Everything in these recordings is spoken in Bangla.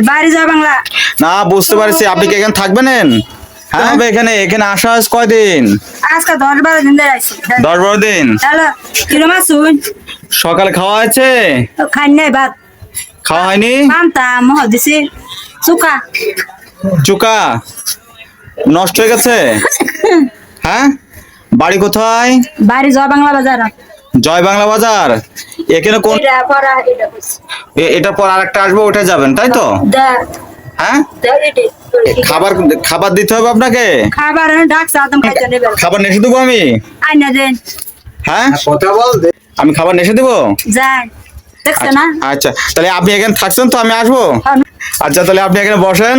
বাড়ি যাও বাংলা? না বুঝতে পারছি। আপনি কি এখানে থাকবেন? হ্যাঁ? হবে এখানে। এখানে আসা কয়দিন? আজকে দশ বারো দিন আছি। দশ বারো দিন? হ্যালো সকালে খাওয়া হয়েছে? খাই নাই ভাত। খাওয়া হয়নি? পান্তা মহ দিছি। চুকা। চুকা? নষ্ট হয়ে গেছে? হ্যাঁ? বাড়ি কোথায়? বাড়ি যাও বাংলা বাজার। জয় বাংলা বাজার। এখানে কোন এটা পর আরেকটা আসব ওটা যাবেন তাই তো? হ্যাঁ? খাবার খাবার দিতে হবে আপনাকে? খাবার খাবার নেশে দেবো আমি? দেন। হ্যাঁ? আমি খাবার নেশে দেবো? না? আচ্ছা তাহলে আপনি এখানে থাকছেন তো আমি আসব? আচ্ছা তাহলে আপনি এখানে বসেন।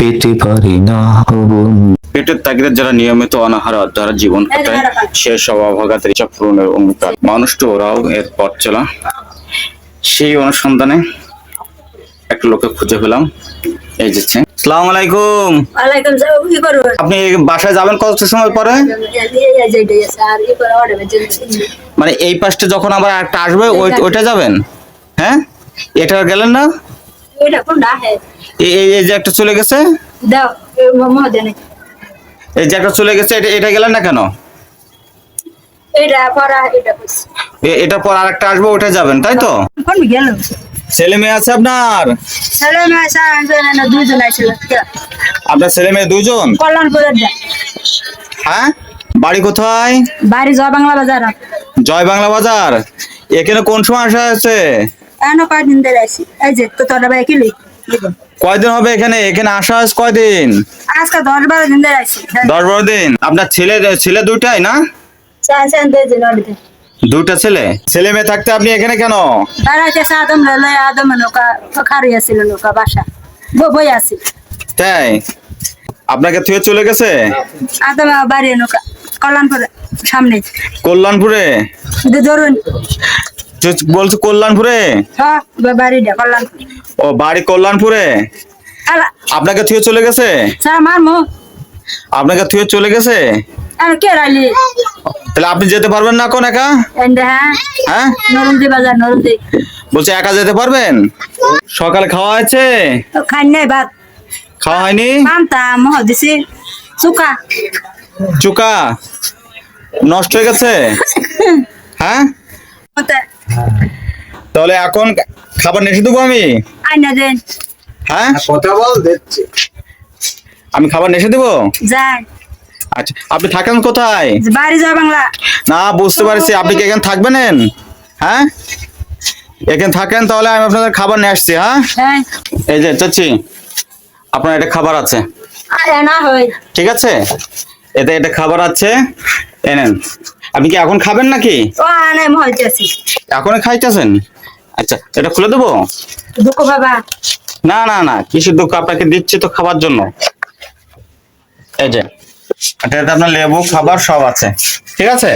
পেতে পারে না পেটের তাগিদে যারা নিয়মিত অনাহার অধ্যাহার জীবন কাটায় সে সব অভাগাতের ইচ্ছা পূরণের অঙ্গীকার। মানুষ তো ওরাও এর পথ চলা। সেই অনুসন্ধানে একটা লোকে খুঁজে পেলাম। এই যে সালাম আলাইকুম। কি আপনি বাসায় যাবেন কত সময় পরে? মানে এই পাশটা যখন আবার একটা আসবে ওই ওইটা যাবেন? হ্যাঁ? এটা গেলেন না? এটা কোনটা হে? এই এই- এই যে একটা চলে গেছে? দাও মহ এই যে একটা চলে গেছে এটা এটা গেলেন না কেন? এটা পড়া এটা কইছি। পর আরেকটা আসবে ওইটা যাবেন তাই তো? কোন গেল? ছেলে মেয়ে আছে আপনার? ছেলে মেয়ে আপনার ছেলে দুজন কল্যাণপুরের হ্যাঁ? বাড়ি কোথায়? বাড়ি যাও বাংলা বাজার। জয় বাংলা বাজার? এখানে কোন সময় আসা আছে এনো কয়দিন ধরে আইছি। এই যে তো তোরা ভাই কিলি কয়দিন হবে এখানে? এখানে আসা আছে কয়দিন? আজকে দশ বারো দিন ধরে আইছি। দশ বারো দিন? আপনার ছেলে ছেলে দুইটাই না? দুইটা ছেলে? ছেলে মেয়ে থাকতে আপনি এখানে কেন? দাঁড়াইতে আদম লয় আদম নৌকা খারি আছিল নৌকা বাসা। বই আছি। তাই? আপনাকে থুয়ে চলে গেছে? আদম বাড়ি নৌকা কল্যাণপুরে সামনে। কল্যাণপুরে? ধরুন। বলছে কল্যাণপুরে? হ্যাঁ কল্যাণপুর। ও বাড়ি কল্যাণপুরে? আপনাকে থুয়ে চলে গেছে? মার আপনাকে থুয়ে চলে গেছে? তাহলে আপনি যেতে পারবেন না কোন একা? হ্যাঁ হ্যাঁ? বলছে একা যেতে পারবেন? সকালে খাওয়া হয়েছে? খাই নাই ভাত। খাওয়া হয়নি? দিছি। চুকা। চুকা? নষ্ট হয়ে গেছে? হ্যাঁ? তাহলে এখন খাবার নেশে দেবো আমি? আইনা দেন। হ্যাঁ? কথা বল দেখছি। আমি খাবার নেশে দেবো? যাই আচ্ছা আপনি থাকেন কোথায়? বাড়ি যাও বাংলা। না বুঝতে পারছি। আপনি কি এখানে থাকবেন হ্যাঁ? এখানে থাকেন তাহলে আমি আপনাদের খাবার নিয়ে আসছি হ্যাঁ? হ্যাঁ। এই যে চাচ্ছি আপনার এটা খাবার আছে। আরে না হই ঠিক আছে? এতে এটা খাবার আছে। এনেন। আপনি কি এখন খাবেন নাকি? মহইতেছি এখনই খাইতেছেন? আচ্ছা এটা খুলে দেবো? দুঃখ বাবা। না না না কিসের দুঃখ? আপনাকে দিচ্ছি তো খাবার জন্য। এই যে এটাতে আপনার লেবু খাবার সব আছে। ঠিক আছে?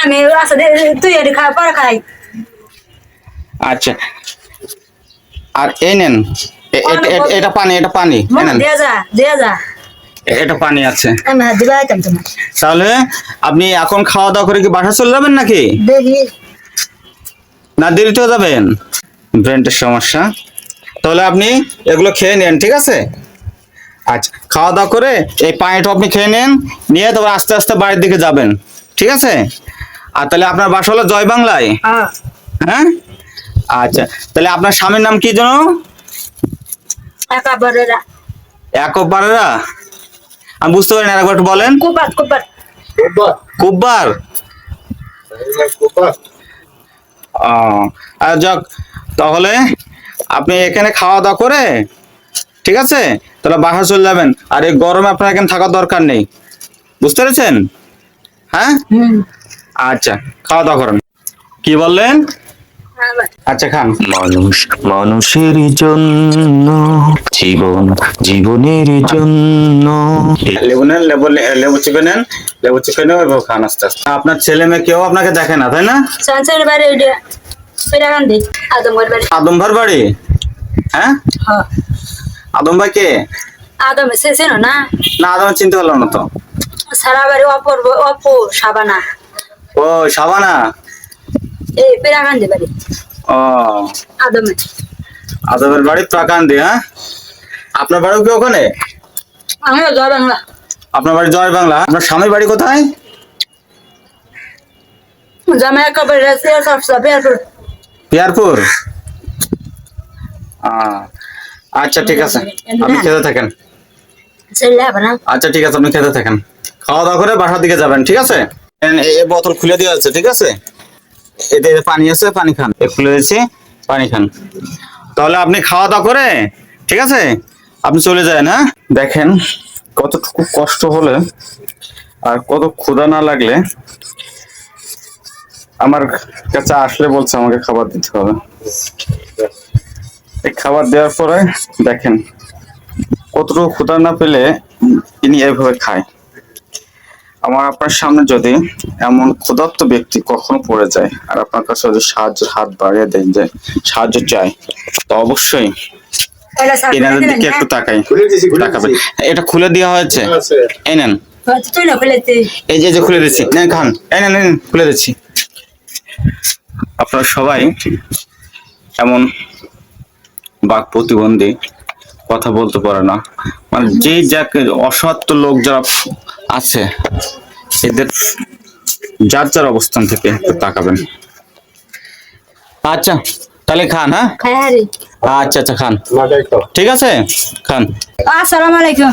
আমি তুই পরে খাই। আচ্ছা। আর এই নেন। এটা পানি এটা পানি দে যা দে যা। এটা পানি আছে। তাহলে আপনি এখন খাওয়া দাওয়া করে কি বাসা চলে যাবেন নাকি? না দেরিতেও যাবেন? ব্রেনটের সমস্যা। তাহলে আপনি এগুলো খেয়ে নেন ঠিক আছে? আচ্ছা খাওয়া দাওয়া করে এই পানিটা আপনি খেয়ে নেন নিয়ে তবে আস্তে আস্তে বাড়ির দিকে যাবেন ঠিক আছে? আর তাহলে আপনার বাসা হলো জয় বাংলায়? হ্যাঁ? আচ্ছা তাহলে আপনার স্বামীর নাম কি যেন? একা বড়রা একবারেরা? আমি বুঝতে পারি না একবার একটু বলেন। কুব্বার ও আর যাক তাহলে আপনি এখানে খাওয়া দাওয়া করে ঠিক আছে? তাহলে বাসা চলে যাবেন। আর এই গরমে আপনার এখানে থাকার দরকার নেই। বুঝতে পেরেছেন? হ্যাঁ? আচ্ছা খাওয়া দাওয়া করেন। কি বললেন? আচ্ছা খান। মানুষ মানুষের জন্য জীবন জীবনের জন্য। লেবু নেন লেবু লেবু চিপে নেন লেবু চিপে নেন এবার খান আস্তে আস্তে। আপনার ছেলে মেয়ে কেউ আপনাকে দেখে না তাই না? সঞ্চয়ের বাড়ি পেরাকান্দি হ্যাঁ? হ্যাঁ। আদম ভাই কে? আদম এসেছে না? না আদম চিনতে পারলাম না তো। সারা বাড়ি অপর অপু সাবানা। ও সাবানা? এই পেরাকান্দি বাড়ি। ও। আদমে আদমের বাড়ি প্রাকান্দি হ্যাঁ? আপনার বাড়িও কি ওখানে? আমিও জয় বাংলা। আপনার বাড়ি জয় বাংলা। আপনার স্বামীর বাড়ি কোথায়? জামাই এরপর আহ, আচ্ছা ঠিক আছে। আপনি খেতে থাকেন। আচ্ছা ঠিক আছে আপনি খেতে থাকেন। খাওয়া দাওয়া করে বাসার দিকে যাবেন ঠিক আছে? এই বোতল খুলে দেওয়া আছে ঠিক আছে? এতে পানি আছে, পানি খান। খুলে দিয়েছি পানি খান। তাহলে আপনি খাওয়া দাওয়া করে, ঠিক আছে? আপনি চলে যান হ্যাঁ? দেখেন কতটুকু কষ্ট হলে আর কত ক্ষুধা না লাগলে আমার কাছে আসলে বলছে, আমাকে খাবার দিতে হবে। এই খাবার দেওয়ার পরে দেখেন কতটুকু ক্ষুধা না পেলে তিনি এইভাবে খায়। আমার আপনার সামনে যদি এমন ক্ষুধার্ত ব্যক্তি কখনো পড়ে যায় আর আপনার কাছে যদি সাহায্যের হাত বাড়িয়ে দেয় যে সাহায্য চাই তো অবশ্যই এটা এনাদের দিকে একটু তাকাই। খুলে তাকাবেন। এটা খুলে দেওয়া হয়েছে। আছে এই নেন। খুলেছি এই যে খুলে দিচ্ছি। খান। এই নেন খুলে দিচ্ছি। আপনারা সবাই এমন বাক প্রতিবন্ধী কথা বলতে পারে না। মানে যে যাকে অসৎ লোক যারা আছে এদের যার যার অবস্থান থেকে তাকাবেন। আচ্ছা তাহলে খান হ্যাঁ? আচ্ছা আচ্ছা খান। ঠিক আছে? খান। আসসালামু আলাইকুম।